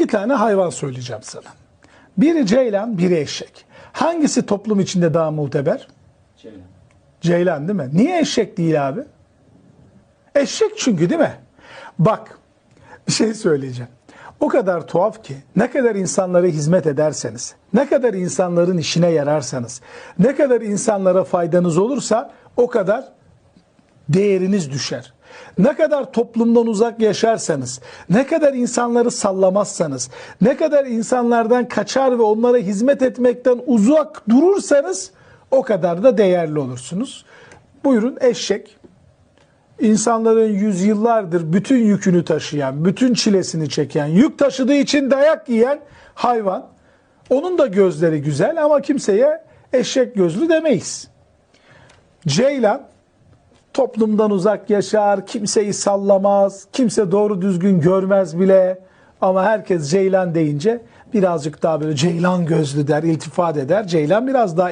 İki tane hayvan söyleyeceğim sana. Biri ceylan, biri eşek. Hangisi toplum içinde daha muteber? Ceylan. Ceylan değil mi? Niye eşek değil abi? Eşek çünkü değil mi? Bak bir şey söyleyeceğim. O kadar tuhaf ki ne kadar insanlara hizmet ederseniz, ne kadar insanların işine yararsanız, ne kadar insanlara faydanız olursa o kadar değeriniz düşer. Ne kadar toplumdan uzak yaşarsanız, ne kadar insanları sallamazsanız, ne kadar insanlardan kaçar ve onlara hizmet etmekten uzak durursanız o kadar da değerli olursunuz. Buyurun eşek. İnsanların yüzyıllardır bütün yükünü taşıyan, bütün çilesini çeken, yük taşıdığı için dayak yiyen hayvan. Onun da gözleri güzel ama kimseye eşek gözlü demeyiz. Ceylan toplumdan uzak yaşar, kimseyi sallamaz, kimse doğru düzgün görmez bile. Ama herkes ceylan deyince birazcık daha böyle ceylan gözlü der, iltifat eder. Ceylan biraz daha